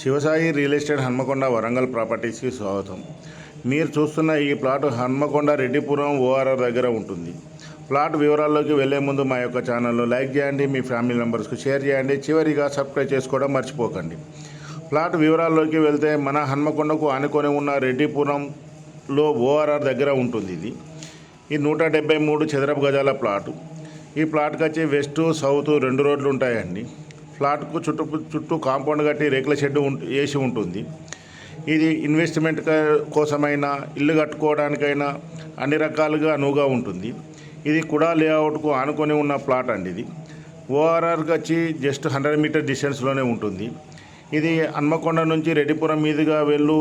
Shivasai real estate Hanamkonda Warangal ప్రాపర్టీస్కి స్వాగతం. మీరు చూస్తున్న ఈ ప్లాట్ హన్మకొండ రెడ్డిపురం ఓఆర్ఆర్ దగ్గర ఉంటుంది. ప్లాట్ వివరాల్లోకి వెళ్ళే ముందు మా యొక్క ఛానల్ను లైక్ చేయండి మీ ఫ్యామిలీ మెంబర్స్కు షేర్ చేయండి చివరిగా సబ్స్క్రైబ్ చేసుకోవడం మర్చిపోకండి. ప్లాట్ వివరాల్లోకి వెళ్తే మన హన్మకొండకు ఆనుకొని ఉన్న రెడ్డిపురంలో ఓఆర్ఆర్ దగ్గర ఉంటుంది ఇది. ఈ నూట డెబ్బై మూడు చదరపు గజాల ప్లాటు. ఈ ప్లాట్కి వచ్చి వెస్ట్ సౌత్ రెండు రోడ్లు ఉంటాయండి. ప్లాట్కు చుట్టూ చుట్టూ కాంపౌండ్ కట్టి రేకుల షెడ్ వేసి ఉంటుంది. ఇది ఇన్వెస్ట్మెంట్ కోసమైనా ఇల్లు కట్టుకోవడానికైనా అన్ని రకాలుగా అనువుగా ఉంటుంది. ఇది కూడా లేఅవుట్కు ఆనుకొని ఉన్న ప్లాట్ అండి ఇది. ఓఆర్ఆర్కి వచ్చి జస్ట్ హండ్రెడ్ మీటర్ డిస్టెన్స్లోనే ఉంటుంది. ఇది హన్మకొండ నుంచి రెడ్డిపురం మీదుగా వెళ్ళు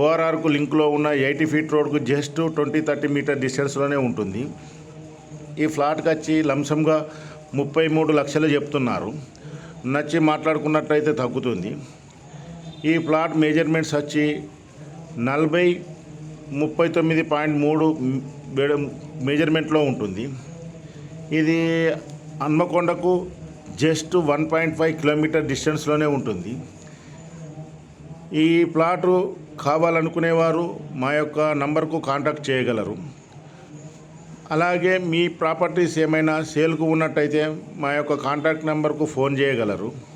ఓఆర్ఆర్కు లింక్లో ఉన్న ఎయిటీ ఫీట్ రోడ్కు జస్ట్ ట్వంటీ థర్టీ మీటర్ డిస్టెన్స్లోనే ఉంటుంది. ఈ ఫ్లాట్కి వచ్చి లంసంగా ముప్పై మూడు లక్షలు చెప్తున్నారు. నచ్చి మాట్లాడుకున్నట్లయితే తగ్గుతుంది. ఈ ప్లాట్ మెజర్మెంట్స్ వచ్చి నలభై ముప్పై తొమ్మిది పాయింట్ మూడు మెజర్మెంట్లో ఉంటుంది. ఇది హన్మకొండకు just one point five kilometre డిస్టెన్స్లోనే ఉంటుంది. ఈ ప్లాటు కావాలనుకునేవారు మా యొక్క నంబర్కు కాంటాక్ట్ చేయగలరు. అలాగే మీ ప్రాపర్టీస్ ఏమైనా సేల్కు ఉన్నట్టయితే మా యొక్క కాంటాక్ట్ నెంబర్కు ఫోన్ చేయగలరు.